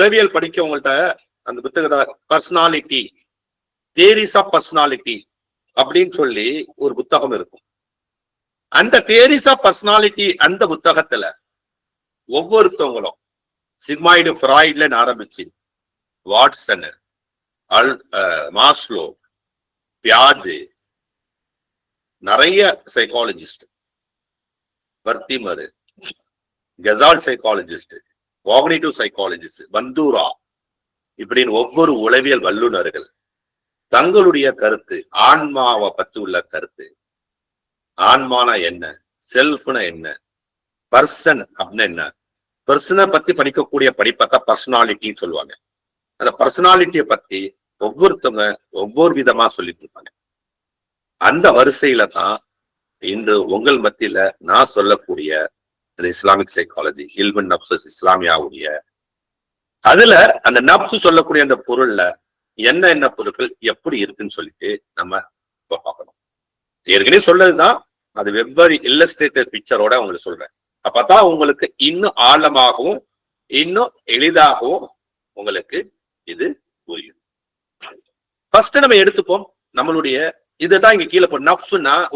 உளவியல் படிக்கவங்கள்ட்ட அந்த புத்தகத்தை பர்சனாலிட்டி தேரிஸ் ஆஃப் பர்சனாலிட்டி அப்படின்னு சொல்லி ஒரு புத்தகம் இருக்கும். அந்த தேரிஸ் ஆஃப் பர்சனாலிட்டி அந்த புத்தகத்துல ஒவ்வொருத்தவங்களும் சிக்மாய்டு ஃப்ராய்ட்ல ஆரம்பிச்சு வாட்ஸன் அல் மாஸ்லோ பியாஜு நிறைய சைக்காலஜிஸ்ட் வர்த்திமரு கெசால் சைக்காலஜிஸ்ட் காக்னேட்டிவ் சைக்காலஜிஸ்ட் பந்தூரா இப்படின்னு ஒவ்வொரு உளவியல் வல்லுநர்கள் தங்களுடைய கருத்து ஆன்மாவை பத்தி உள்ள கருத்து. ஆன்மானா என்ன? செல்ஃப்னா என்ன? பர்சன் அப்படின்னு என்ன? பர்சனை பத்தி படிக்கக்கூடிய படிப்பத்தான் பர்சனாலிட்டின்னு சொல்லுவாங்க. அந்த பர்சனாலிட்டியை பத்தி ஒவ்வொருத்தவங்க ஒவ்வொரு விதமா சொல்லிட்டு இருப்பாங்க. அந்த வரிசையில தான் இன்று உங்கள் மத்தியில நான் சொல்லக்கூடிய அந்த இஸ்லாமிக் சைக்காலஜி ஹில்மன் நப்சஸ் இஸ்லாமியாவுடைய. அதுல அந்த நப்சு சொல்லக்கூடிய அந்த பொருள்ல என்ன என்ன பொருட்கள் எப்படி இருக்குன்னு சொல்லிட்டு நம்ம இப்ப பார்க்கணும். ஏற்கனவே சொல்லதுதான் அது வெவ்வேறு இல்லஸ்ட்ரேட்டட் பிக்சரோட உங்களுக்கு சொல்றேன். அப்பதான் உங்களுக்கு இன்னும் ஆழமாகவும் இன்னும் எளிதாகவும் உங்களுக்கு இது புரியும். ஃபர்ஸ்ட் நம்ம எடுத்துப்போம் நம்மளுடைய இதுதான் இங்க கீழே போ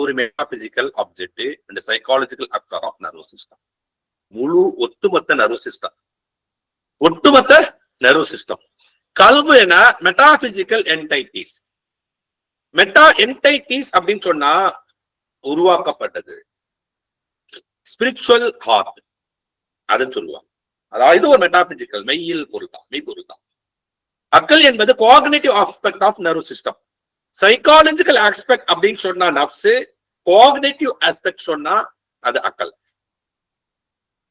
ஒரு metaphysical object and psychological actor of nervous system முழு ஒட்டுமொத்த நர்வஸ் சிஸ்டம் ஒட்டுமொத்த நர்வஸ் சிஸ்டம் கல்வு என்ன மெட்டாபிசிக்கல் என்டைட்டிஸ் மெட்டா என்டைட்டிஸ் அப்படின்னு சொன்னா உருவாக்கப்பட்டது. ஸ்பிரிச்சுவல் ஹார்ட் அதுன்னு சொல்லுவாங்க. அதாவது ஒரு மெட்டாபிசிக்கல் மெய்யில் பொருள் தான் மெய் பொருள் தான் அக்கல் என்பது coordinative aspect of nerve system psychological aspect அப்படின்னு சொன்னா நப்சு கோஆர்டினேட்டிவ் ஆஸ்பெக்ட் சொன்னா அது அக்கல்.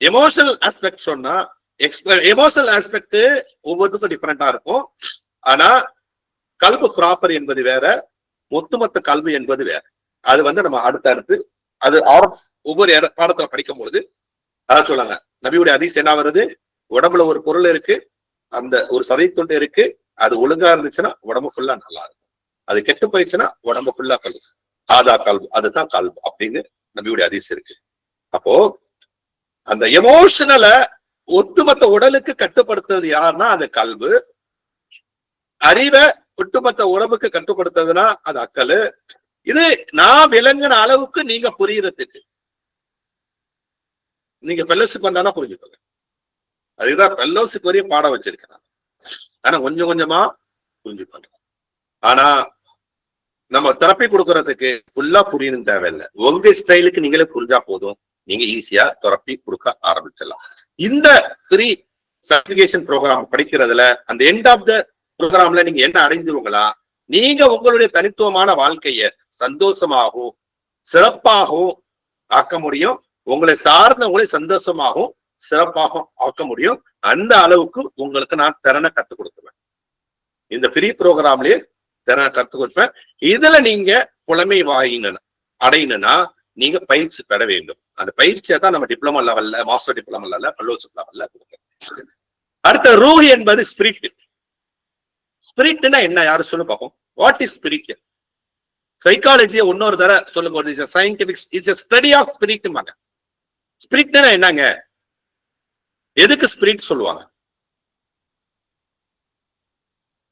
எமோஷனல் ஆஸ்பெக்ட் சொன்னா எமோஷனல் ஆஸ்பெக்ட் ஒவ்வொருத்துக்கும் டிஃபரெண்டா இருக்கும். ஆனா கல்வி ப்ராப்பர் என்பது வேற ஒட்டுமொத்த கல்வி என்பது வேற. அது வந்து நம்ம அடுத்த அடுத்து அது ஒவ்வொரு இட- பாடத்துல படிக்கும் பொழுது அதான் சொல்லுங்க நபியுடைய அதிசயம் என்ன வருது? உடம்புல ஒரு பொருள் இருக்கு அந்த ஒரு சதை துண்டு இருக்கு அது ஒழுங்கா இருந்துச்சுன்னா உடம்பு ஃபுல்லா நல்லா இருக்கும். அது கெட்டு போயிடுச்சுன்னா உடம்பு ஃபுல்லா கல்வி ஆதா கல்வி அதுதான் கல்வி அப்படின்னு நபியுடைய அதிசயம் இருக்கு. அப்போ அந்த எமோஷனலை ஒட்டுமொத்த உடலுக்கு கட்டுப்படுத்துறது யாருன்னா அது கல்வு அறிவை ஒட்டுமொத்த உடம்புக்கு கட்டுப்படுத்துறதுன்னா அது அக்கல். இது நான் விளங்கின அளவுக்கு நீங்க புரியறதுக்கு. நீங்க ஃபெல்லோஷிப் வந்தானா புரிஞ்சுக்கோங்க. அதுதான் ஃபெல்லோஷிப் வரையும் பாடம் வச்சிருக்கேன் ஆனா கொஞ்சம் கொஞ்சமா புரிஞ்சுக்கோங்க. ஆனா நம்ம தெரப்பி கொடுக்கறதுக்கு ஃபுல்லா புரியணும் தேவையில்லை. உங்க ஸ்டைலுக்கு நீங்களே புரிஞ்சா போதும். நீங்க ஈஸியா தெரப்பி கொடுக்க ஆரம்பிச்சிடலாம். இந்த ஃப்ரீ சர்டிபிகேஷன் ப்ரோக்ராம் படிக்கிறதுல அந்த எண்ட் ஆஃப் த ப்ரோக்ராம்ல நீங்க என்ன அடைஞ்சிருவங்களா? நீங்க உங்களுடைய தனித்துவமான வாழ்க்கைய சந்தோஷமாகவும் சிறப்பாகவும் ஆக்க முடியும். உங்களை சார்ந்தவங்களை சந்தோஷமாகவும் சிறப்பாகவும் ஆக்க முடியும். அந்த அளவுக்கு உங்களுக்கு நான் திறனை கத்துக் கொடுத்துவேன் இந்த ஃப்ரீ ப்ரோக்ராம்லயே திறனை கற்றுக் கொடுப்பேன் இதுல நீங்க புலமை வாங்கின அடையணும்னா நீங்க பயிற்சி பெற வேண்டும். அந்த பயிற்சியை தான் நம்ம டிப்ளமோ லெவல்ல மாஸ்டர் டிப்ளமோ லெவல்ல ஃபெல்லோஷிப் லெவல்ல கொடுக்கணும். அடுத்த ரூஹ் என்பது ஸ்பிரிட் ஸ்பிரிட்னா என்ன? யாரு சொல்லு பார்ப்போம் வாட் இஸ் ஸ்பிரிட் சைக்காலஜியை இன்னொரு தர சொல்லும் போது it's scientific it's study of spirit ஸ்பிரிட்னா என்னங்க? எதுக்கு ஸ்பிரிட் சொல்லுவாங்க?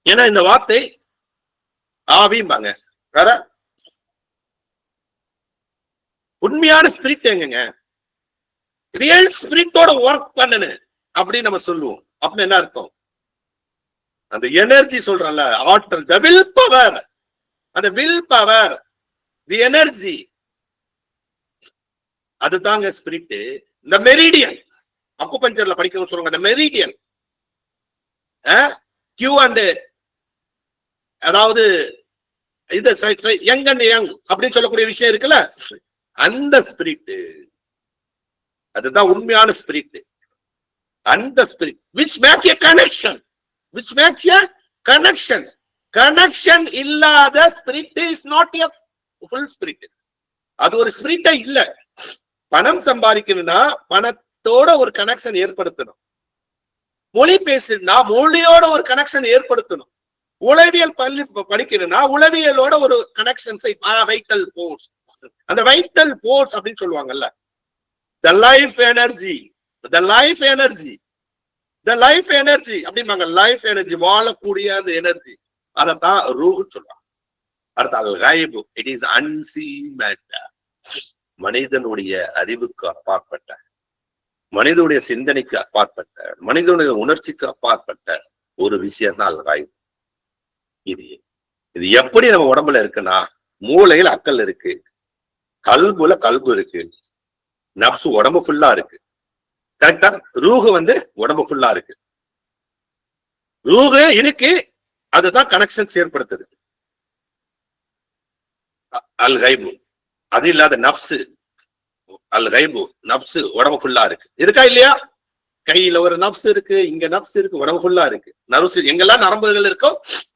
ஏன்னா இந்த வார்த்தை ஆவிம்பாங்க. வேற? உண்மையான ஸ்பிரிட் எங்கங்க? ரியல் ஸ்பிரிட்டோட ஒர்க் பண்ணனு அப்படின்னு நம்ம சொல்லுவோம். அப்படின்னு என்ன அர்த்தம்? அந்த எனர்ஜி சொல்றோம்ல ஆற்றல் த வில் பவர் அந்த வில் பவர் தி எனர்ஜி அதுதாங்க ஸ்பிரிட் இந்த மெரிடியன் அக்குபஞ்சர்ல படிக்கணும்னு சொல்லுவாங்க இந்த மெரிடியன் கியூ அண்ட் அதாவது இது யங் அண்ட் யங் அப்படின்னு சொல்லக்கூடிய விஷயம் இருக்குல்ல? அந்த ஸ்பிரிட் அதுதான் உண்மையான ஸ்பிரிட் அந்த spirit which make a connection which make a connection connection இல்லாத spirit is not a full spirit அது ஒரு ஸ்பிரிட்டா இல்ல. பணம் சம்பாதிக்கணும்னா பணத்தோட ஒரு கனெக்ஷன் ஏற்படுத்தணும். மொழி பேசணும்னா மொழியோட ஒரு கனெக்ஷன் ஏற்படுத்தணும். உளவியல் பள்ளி படிக்கணும்னா உளவியலோட ஒரு கனெக்ஷன்ஸை வைட்டல் போர்ஸ் அந்த வைட்டல் போர்ஸ் அப்படின்னு சொல்லுவாங்கல்ல. The life energy the life energy the life energy அப்படிம்பாங்க. லைஃப் எனர்ஜி வாழக்கூடிய அந்த எனர்ஜி அதைத்தான் ரூஹ்னு சொல்லுவாங்க. அடுத்து அல் கைபு. இட் இஸ் அன்சீன் மேட்டர் மனிதனுடைய அறிவுக்கு அப்பாற்பட்ட மனிதனுடைய சிந்தனைக்கு அப்பாற்பட்ட மனிதனுடைய உணர்ச்சிக்கு அப்பாற்பட்ட ஒரு விஷயம் தான் அல் கைபு. இது. இது எப்படி நம்ம உடம்புல இருக்குன்னா மூளையில் அக்கல் இருக்கு கல்புல கல்பு இருக்கு நப்சு உடம்பு ஃபுல்லா இருக்கு. கரெக்டா ரூகு வந்து உடம்பு ஃபுல்லா இருக்கு. ரூகு இருக்கு அதுதான் கனெக்ஷன்ஸ் ஏற்படுத்துது அல்கைபு. அல் கைபு அது இல்லாத நப்சு அல் கைபு நப்சு உடம்பு ஃபுல்லா இருக்கு. இருக்கா இல்லையா? கையில ஒரு நப்ஸ் இருக்கு இங்க நப்ஸ் இருக்கு உடம்புக்குள்ளா இருக்கு. நர்சு எங்கெல்லாம் நரம்புகள் இருக்கோ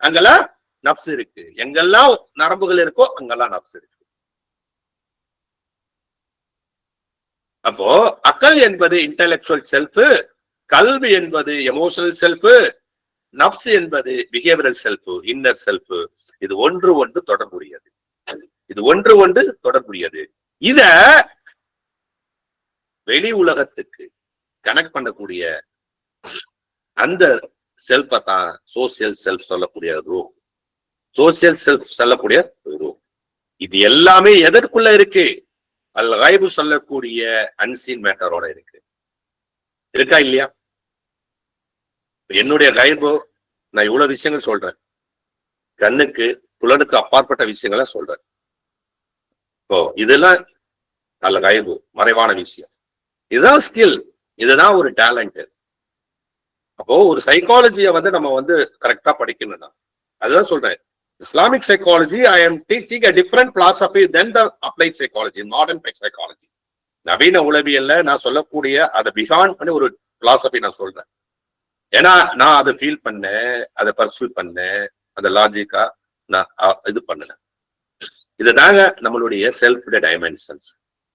அங்கெல்லாம் நப்ஸ் இருக்கு. எங்கெல்லாம் நரம்புகள் இருக்கோ அங்கெல்லாம் நப்ஸ் இருக்கு. அப்போ அக்கல் என்பது இன்டலெக்சுவல் செல்ஃப் கல்வி என்பது எமோஷனல் செல்ஃப் நப்ஸ் என்பது பிஹேவியரல் செல்ஃப் இன்னர் செல்ஃப் இது ஒன்று ஒன்று தொடர்புடையது. இது ஒன்று ஒன்று தொடர்புடையது. இத வெளி உலகத்துக்கு கனெக்ட் பண்ணக்கூடிய அந்த செல்ஃபை தான் சோசியல் செல்ஃப் சொல்லக்கூடிய ரூ சோசியல் செல்ஃப் சொல்லக்கூடிய ரூ இது எல்லாமே எதற்குள்ள இருக்கு? அல் கைபு சொல்லக்கூடிய அன்சீன் மேட்டரோட இருக்கு. இருக்கா இல்லையா? என்னுடைய கைபு நான் இவ்வளவு விஷயங்கள் சொல்றேன். கண்ணுக்கு புலனுக்கு அப்பாற்பட்ட விஷயங்களை சொல்றேன். இப்போ இதெல்லாம் நல்ல கைபு மறைவான விஷயம். இதுதான் ஸ்கில் இதுதான் ஒரு டேலண்ட் அப்போ ஒரு சைக்காலஜியை வந்து நம்ம வந்து கரெக்டா படிக்கணும்னா அதுதான் சொல்றேன். Islamic psychology I am teaching a different philosophy then the applied psychology modern psychology நவீன உளவியல்ல நான் சொல்லக்கூடிய அதை பிகான் பண்ணி ஒரு பிலாசபி நான் சொல்றேன். ஏன்னா நான் அதை ஃபீல் பண்ணேன் அதை பர்சியூ பண்ணேன் அந்த லாஜிக்கா நான் இது பண்ணல இதுதாங்க நம்மளுடைய செல்ஃப் டைமென்ஷன்ஸ்